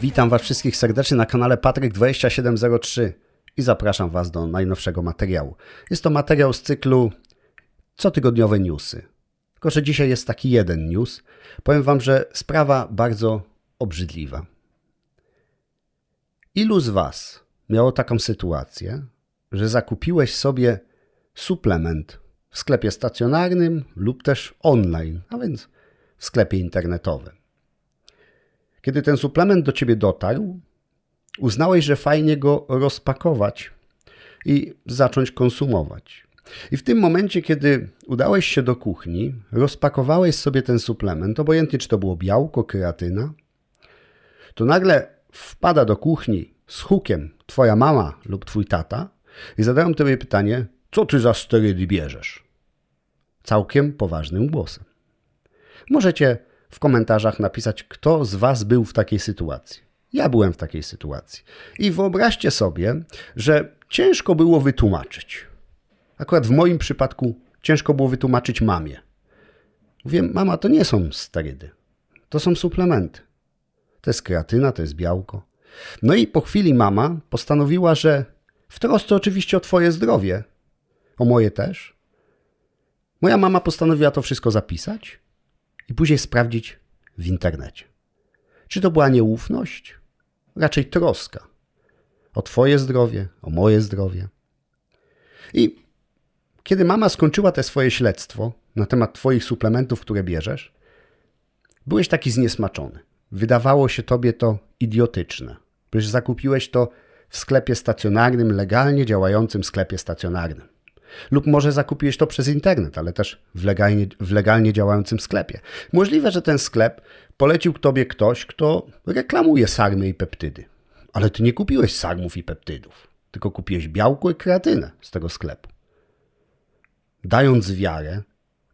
Witam Was wszystkich serdecznie na kanale Patryk2703 i zapraszam Was do najnowszego materiału. Jest to materiał z cyklu cotygodniowe newsy. Tylko, że dzisiaj jest taki jeden news. Powiem Wam, że sprawa bardzo obrzydliwa. Ilu z Was miało taką sytuację, że zakupiłeś sobie suplement w sklepie stacjonarnym lub też online, a więc w sklepie internetowym? Kiedy ten suplement do ciebie dotarł, uznałeś, że fajnie go rozpakować i zacząć konsumować. I w tym momencie, kiedy udałeś się do kuchni, rozpakowałeś sobie ten suplement, obojętnie czy to było białko, kreatyna, to nagle wpada do kuchni z hukiem twoja mama lub twój tata i zadają tobie pytanie, co ty za sterydy bierzesz? Całkiem poważnym głosem. Możecie w komentarzach napisać, kto z Was był w takiej sytuacji. Ja byłem w takiej sytuacji. I wyobraźcie sobie, że ciężko było wytłumaczyć. Akurat w moim przypadku ciężko było wytłumaczyć mamie. Mówię, mama, to nie są sterydy. To są suplementy. To jest kreatyna, to jest białko. No i po chwili mama postanowiła, że w trosce oczywiście o Twoje zdrowie, o moje też, moja mama postanowiła to wszystko zapisać i później sprawdzić w internecie. Czy to była nieufność? Raczej troska o Twoje zdrowie, o moje zdrowie. I kiedy mama skończyła te swoje śledztwo na temat Twoich suplementów, które bierzesz, byłeś taki zniesmaczony. Wydawało się Tobie to idiotyczne. Przecież zakupiłeś to w sklepie stacjonarnym, legalnie działającym sklepie stacjonarnym. Lub może zakupiłeś to przez internet, ale też w legalnie, w legalnie działającym sklepie. Możliwe, że ten sklep polecił tobie ktoś, kto reklamuje sarmy i peptydy. Ale ty nie kupiłeś sarmów i peptydów, tylko kupiłeś białko i kreatynę z tego sklepu. Dając wiarę,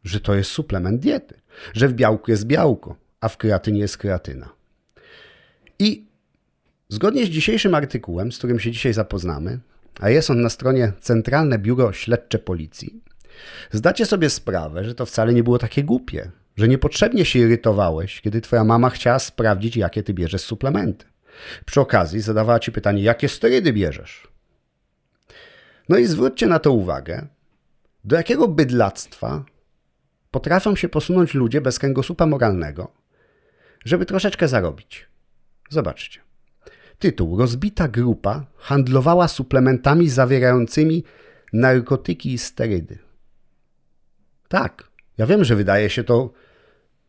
że to jest suplement diety, że w białku jest białko, a w kreatynie jest kreatyna. I zgodnie z dzisiejszym artykułem, z którym się dzisiaj zapoznamy, a jest on na stronie Centralne Biuro Śledcze Policji, zdacie sobie sprawę, że to wcale nie było takie głupie, że niepotrzebnie się irytowałeś, kiedy twoja mama chciała sprawdzić, jakie ty bierzesz suplementy. Przy okazji zadawała ci pytanie, jakie sterydy bierzesz. No i zwróćcie na to uwagę, do jakiego bydlactwa potrafią się posunąć ludzie bez kręgosłupa moralnego, żeby troszeczkę zarobić. Zobaczcie. Tytuł: Rozbita grupa handlowała suplementami zawierającymi narkotyki i sterydy. Tak, ja wiem, że wydaje się to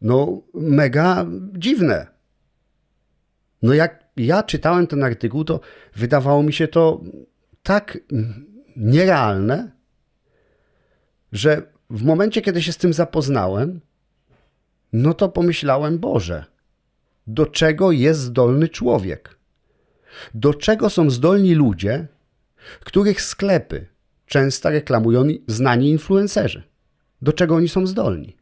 no mega dziwne. No jak ja czytałem ten artykuł, to wydawało mi się to tak nierealne, że w momencie, kiedy się z tym zapoznałem, no to pomyślałem, Boże, do czego jest zdolny człowiek? Do czego są zdolni ludzie, których sklepy często reklamują znani influencerzy? Do czego oni są zdolni?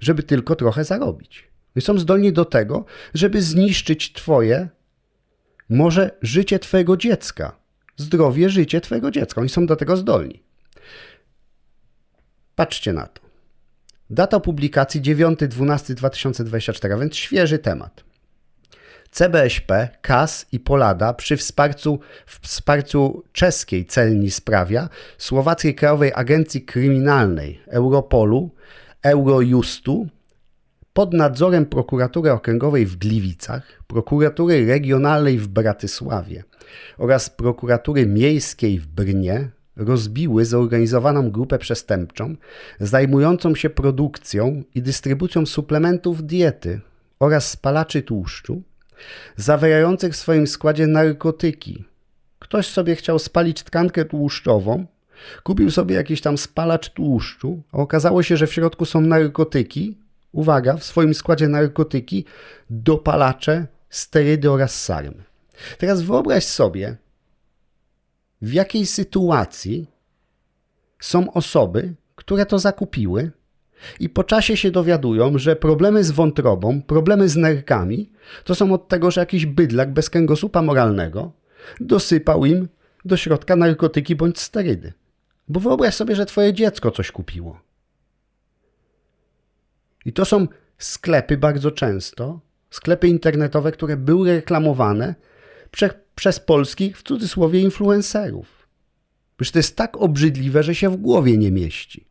Żeby tylko trochę zarobić. Oni są zdolni do tego, żeby zniszczyć Twoje, może życie Twojego dziecka, zdrowie, życie Twojego dziecka. Oni są do tego zdolni. Patrzcie na to. Data publikacji 9.12.2024, więc świeży temat. CBŚP, KAS i Polada przy wsparciu, wsparciu czeskiej celni sprawia, Słowackiej Krajowej Agencji Kryminalnej, Europolu, Eurojustu, pod nadzorem prokuratury okręgowej w Gliwicach, prokuratury regionalnej w Bratysławie oraz prokuratury miejskiej w Brnie rozbiły zorganizowaną grupę przestępczą zajmującą się produkcją i dystrybucją suplementów diety oraz spalaczy tłuszczu, zawierających w swoim składzie narkotyki. Ktoś sobie chciał spalić tkankę tłuszczową, kupił sobie jakiś tam spalacz tłuszczu, a okazało się, że w środku są narkotyki. Uwaga, w swoim składzie narkotyki, dopalacze, sterydy oraz sarmy. Teraz wyobraź sobie, w jakiej sytuacji są osoby, które to zakupiły i po czasie się dowiadują, że problemy z wątrobą, problemy z nerkami to są od tego, że jakiś bydlak bez kręgosłupa moralnego dosypał im do środka narkotyki bądź sterydy. Bo wyobraź sobie, że twoje dziecko coś kupiło. I to są sklepy bardzo często Sklepy internetowe, które były reklamowane prze, przez polskich, w cudzysłowie, influencerów. Przecież to jest tak obrzydliwe, że się w głowie nie mieści.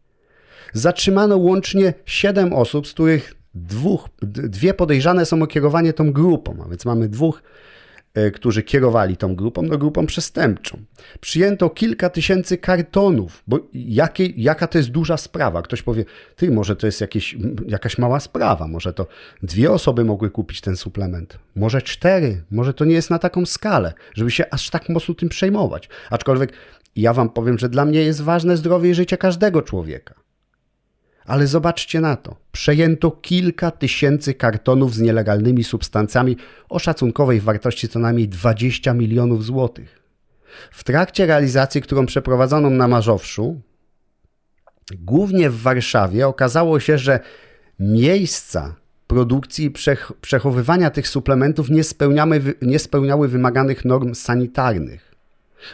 Zatrzymano łącznie 7 osób, z których dwóch, dwie podejrzane są o kierowanie tą grupą, a więc mamy dwóch E, którzy kierowali tą grupą, no grupą przestępczą. Przyjęto kilka tysięcy kartonów, bo jakie, jaka to jest duża sprawa? Ktoś powie, ty, może to jest jakieś, jakaś mała sprawa, może to dwie osoby mogły kupić ten suplement, może cztery, może to nie jest na taką skalę, żeby się aż tak mocno tym przejmować. Aczkolwiek ja wam powiem, że dla mnie jest ważne zdrowie i życie każdego człowieka. Ale zobaczcie na to. Przejęto kilka tysięcy kartonów z nielegalnymi substancjami o szacunkowej wartości co najmniej 20 milionów złotych. W trakcie realizacji, którą przeprowadzono na Marzowszu, głównie w Warszawie, okazało się, że miejsca produkcji i przechowywania tych suplementów nie, nie spełniały wymaganych norm sanitarnych.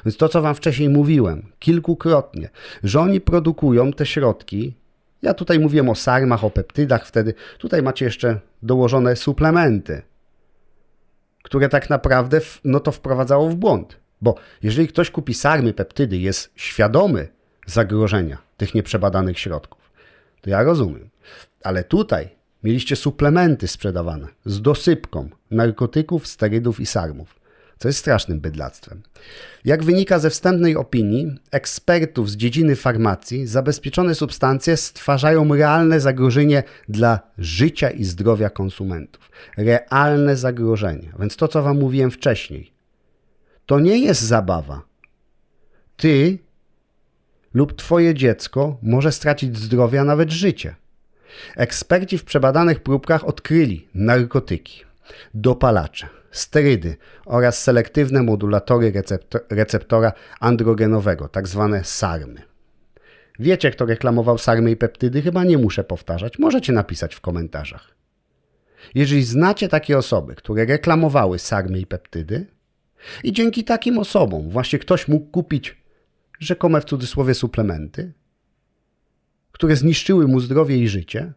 Więc to, co Wam wcześniej mówiłem, kilkukrotnie, że oni produkują te środki ja tutaj mówiłem o sarmach, o peptydach wtedy. Tutaj macie jeszcze dołożone suplementy, które tak naprawdę no to wprowadzało w błąd. Bo jeżeli ktoś kupi sarmy, peptydy, jest świadomy zagrożenia tych nieprzebadanych środków, to ja rozumiem. Ale tutaj mieliście suplementy sprzedawane z dosypką narkotyków, sterydów i sarmów co jest strasznym bydlactwem. Jak wynika ze wstępnej opinii ekspertów z dziedziny farmacji, zabezpieczone substancje stwarzają realne zagrożenie dla życia i zdrowia konsumentów. Realne zagrożenie. Więc to, co Wam mówiłem wcześniej, to nie jest zabawa. Ty lub Twoje dziecko może stracić zdrowie, a nawet życie. Eksperci w przebadanych próbkach odkryli narkotyki, dopalacze, sterydy oraz selektywne modulatory receptora androgenowego, tak zwane SARMy. Wiecie, kto reklamował sarmy i peptydy? Chyba nie muszę powtarzać. Możecie napisać w komentarzach. Jeżeli znacie takie osoby, które reklamowały sarmy i peptydy, i dzięki takim osobom właśnie ktoś mógł kupić rzekome w cudzysłowie suplementy, które zniszczyły mu zdrowie i życie,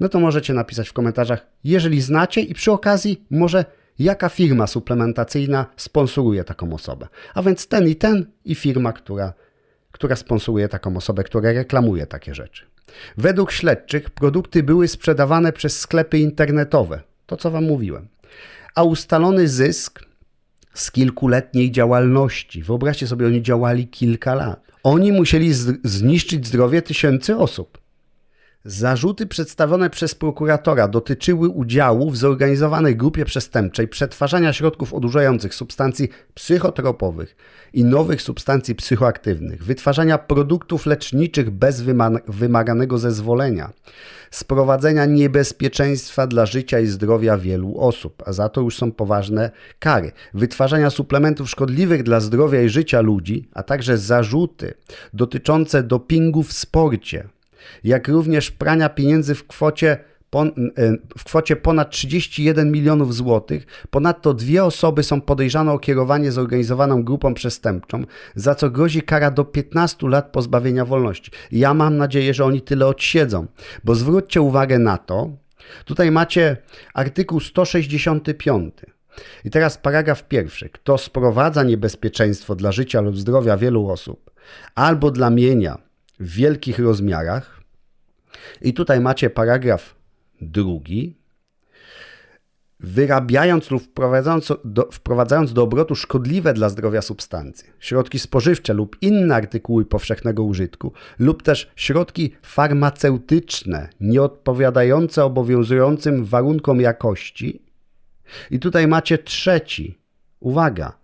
no to możecie napisać w komentarzach, jeżeli znacie i przy okazji może jaka firma suplementacyjna sponsoruje taką osobę. A więc ten i ten i firma, która, która sponsoruje taką osobę, która reklamuje takie rzeczy. Według śledczych produkty były sprzedawane przez sklepy internetowe, to co Wam mówiłem, a ustalony zysk z kilkuletniej działalności, wyobraźcie sobie, oni działali kilka lat. Oni musieli zniszczyć zdrowie tysięcy osób. Zarzuty przedstawione przez prokuratora dotyczyły udziału w zorganizowanej grupie przestępczej przetwarzania środków odurzających substancji psychotropowych i nowych substancji psychoaktywnych, wytwarzania produktów leczniczych bez wymaganego zezwolenia, sprowadzenia niebezpieczeństwa dla życia i zdrowia wielu osób, a za to już są poważne kary, wytwarzania suplementów szkodliwych dla zdrowia i życia ludzi, a także zarzuty dotyczące dopingu w sporcie jak również prania pieniędzy w kwocie, e, w kwocie ponad 31 milionów złotych. Ponadto dwie osoby są podejrzane o kierowanie zorganizowaną grupą przestępczą, za co grozi kara do 15 lat pozbawienia wolności. Ja mam nadzieję, że oni tyle odsiedzą, bo zwróćcie uwagę na to, tutaj macie artykuł 165. I teraz paragraf pierwszy. Kto sprowadza niebezpieczeństwo dla życia lub zdrowia wielu osób, albo dla mienia w wielkich rozmiarach, i tutaj macie paragraf drugi. Wyrabiając lub wprowadzając do, wprowadzając do obrotu szkodliwe dla zdrowia substancje, środki spożywcze lub inne artykuły powszechnego użytku, lub też środki farmaceutyczne nieodpowiadające obowiązującym warunkom jakości. I tutaj macie trzeci. Uwaga,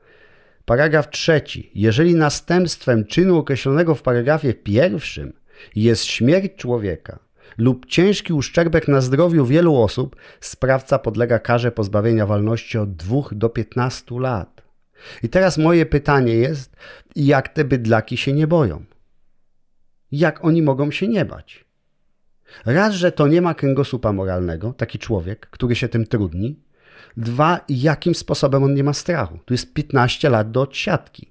paragraf trzeci. Jeżeli następstwem czynu określonego w paragrafie pierwszym jest śmierć człowieka lub ciężki uszczerbek na zdrowiu wielu osób, sprawca podlega karze pozbawienia wolności od 2 do 15 lat. I teraz moje pytanie jest, jak te bydlaki się nie boją? Jak oni mogą się nie bać? Raz, że to nie ma kręgosłupa moralnego, taki człowiek, który się tym trudni. Dwa, jakim sposobem on nie ma strachu. Tu jest 15 lat do odsiadki.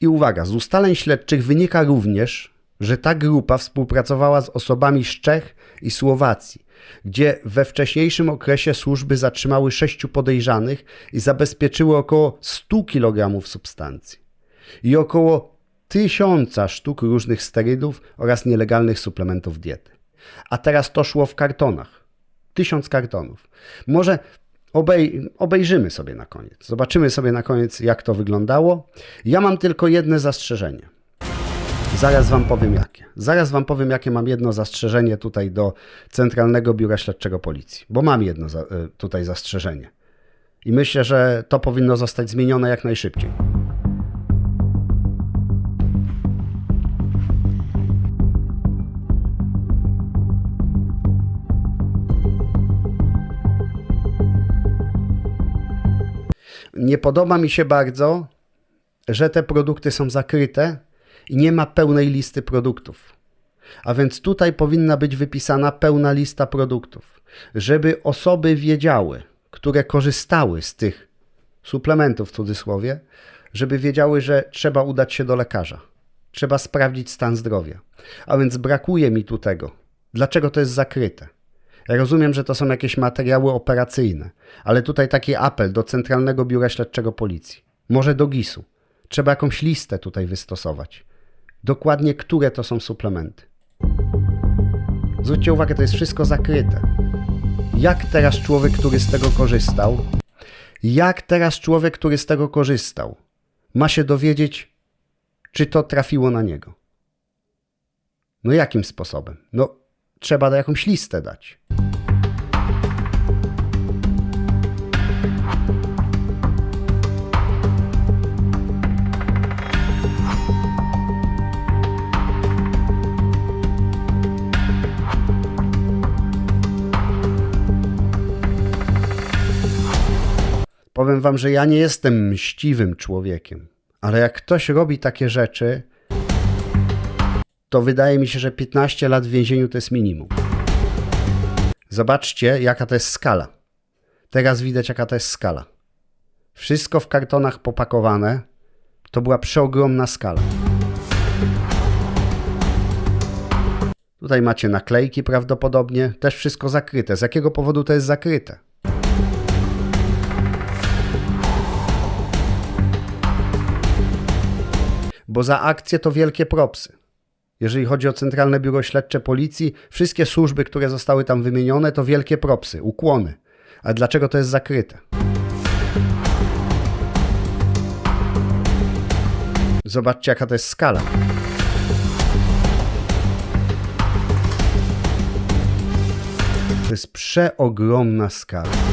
I uwaga, z ustaleń śledczych wynika również, że ta grupa współpracowała z osobami z Czech i Słowacji, gdzie we wcześniejszym okresie służby zatrzymały sześciu podejrzanych i zabezpieczyły około 100 kg substancji i około tysiąca sztuk różnych sterydów oraz nielegalnych suplementów diety. A teraz to szło w kartonach. Tysiąc kartonów. Może obej, obejrzymy sobie na koniec. Zobaczymy sobie na koniec, jak to wyglądało. Ja mam tylko jedno zastrzeżenie. Zaraz Wam powiem jakie. Zaraz Wam powiem, jakie mam jedno zastrzeżenie tutaj do Centralnego Biura Śledczego Policji, bo mam jedno za, y, tutaj zastrzeżenie. I myślę, że to powinno zostać zmienione jak najszybciej. Nie podoba mi się bardzo, że te produkty są zakryte i nie ma pełnej listy produktów. A więc tutaj powinna być wypisana pełna lista produktów, żeby osoby wiedziały, które korzystały z tych suplementów w cudzysłowie, żeby wiedziały, że trzeba udać się do lekarza. Trzeba sprawdzić stan zdrowia. A więc brakuje mi tu tego. Dlaczego to jest zakryte? Ja rozumiem, że to są jakieś materiały operacyjne, ale tutaj taki apel do Centralnego Biura Śledczego Policji, może do GIS-u. Trzeba jakąś listę tutaj wystosować. Dokładnie, które to są suplementy. Zwróćcie uwagę, to jest wszystko zakryte. Jak teraz człowiek, który z tego korzystał, jak teraz człowiek, który z tego korzystał, ma się dowiedzieć, czy to trafiło na niego? No jakim sposobem? No, trzeba jakąś listę dać. Powiem wam, że ja nie jestem mściwym człowiekiem, ale jak ktoś robi takie rzeczy, to wydaje mi się, że 15 lat w więzieniu to jest minimum. Zobaczcie, jaka to jest skala. Teraz widać, jaka to jest skala. Wszystko w kartonach popakowane. To była przeogromna skala. Tutaj macie naklejki prawdopodobnie, też wszystko zakryte. Z jakiego powodu to jest zakryte? Bo za akcję to wielkie propsy. Jeżeli chodzi o Centralne Biuro Śledcze Policji, wszystkie służby, które zostały tam wymienione, to wielkie propsy, ukłony. A dlaczego to jest zakryte? Zobaczcie, jaka to jest skala. To jest przeogromna skala.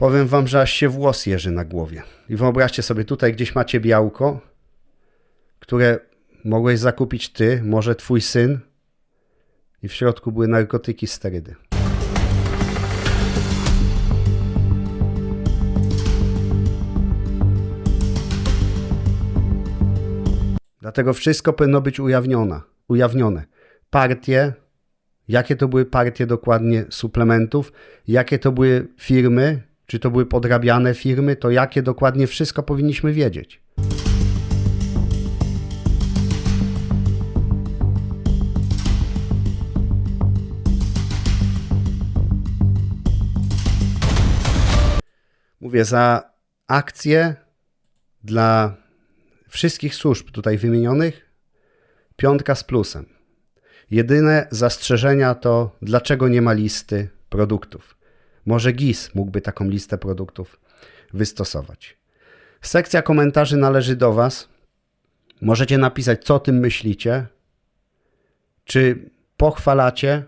Powiem wam, że aż się włos jeży na głowie. I wyobraźcie sobie, tutaj gdzieś macie białko, które mogłeś zakupić ty, może twój syn, i w środku były narkotyki, sterydy. Dlatego wszystko powinno być ujawnione. ujawnione. Partie, jakie to były partie dokładnie suplementów, jakie to były firmy, czy to były podrabiane firmy, to jakie dokładnie wszystko powinniśmy wiedzieć. Mówię, za akcję dla wszystkich służb tutaj wymienionych piątka z plusem. Jedyne zastrzeżenia to, dlaczego nie ma listy produktów. Może GIS mógłby taką listę produktów wystosować. Sekcja komentarzy należy do Was. Możecie napisać, co o tym myślicie. Czy pochwalacie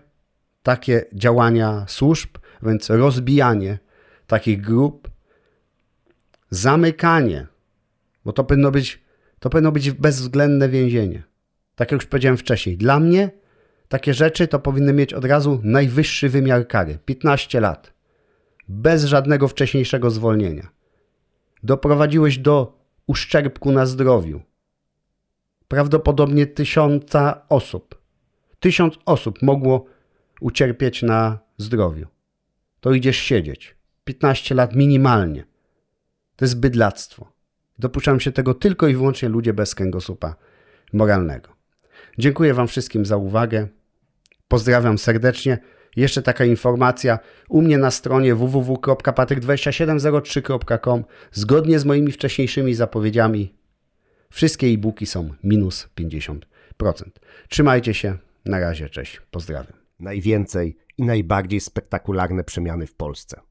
takie działania służb, więc rozbijanie takich grup, zamykanie, bo to powinno być, to powinno być bezwzględne więzienie. Tak jak już powiedziałem wcześniej, dla mnie takie rzeczy to powinny mieć od razu najwyższy wymiar kary 15 lat bez żadnego wcześniejszego zwolnienia. Doprowadziłeś do uszczerbku na zdrowiu. Prawdopodobnie tysiąca osób. Tysiąc osób mogło ucierpieć na zdrowiu. To idziesz siedzieć. 15 lat minimalnie. To jest bydlactwo. Dopuszczam się tego tylko i wyłącznie ludzie bez kręgosłupa moralnego. Dziękuję Wam wszystkim za uwagę. Pozdrawiam serdecznie. Jeszcze taka informacja. U mnie na stronie www.patryk2703.com zgodnie z moimi wcześniejszymi zapowiedziami wszystkie e-booki są minus 50%. Trzymajcie się. Na razie. Cześć. Pozdrawiam. najwięcej i najbardziej spektakularne przemiany w Polsce.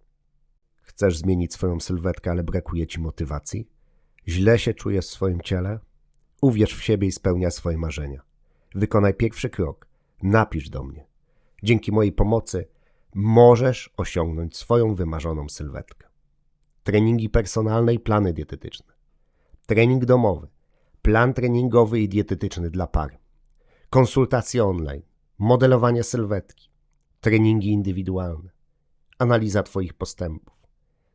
Chcesz zmienić swoją sylwetkę, ale brakuje ci motywacji? Źle się czujesz w swoim ciele? Uwierz w siebie i spełniaj swoje marzenia. Wykonaj pierwszy krok. Napisz do mnie. Dzięki mojej pomocy możesz osiągnąć swoją wymarzoną sylwetkę. Treningi personalne i plany dietetyczne. Trening domowy. Plan treningowy i dietetyczny dla par. Konsultacje online modelowanie sylwetki, treningi indywidualne, analiza Twoich postępów,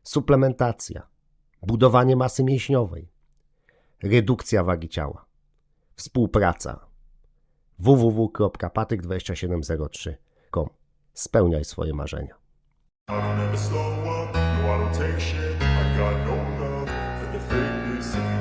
suplementacja, budowanie masy mięśniowej, redukcja wagi ciała, współpraca www.patryk2703.com Spełniaj swoje marzenia. I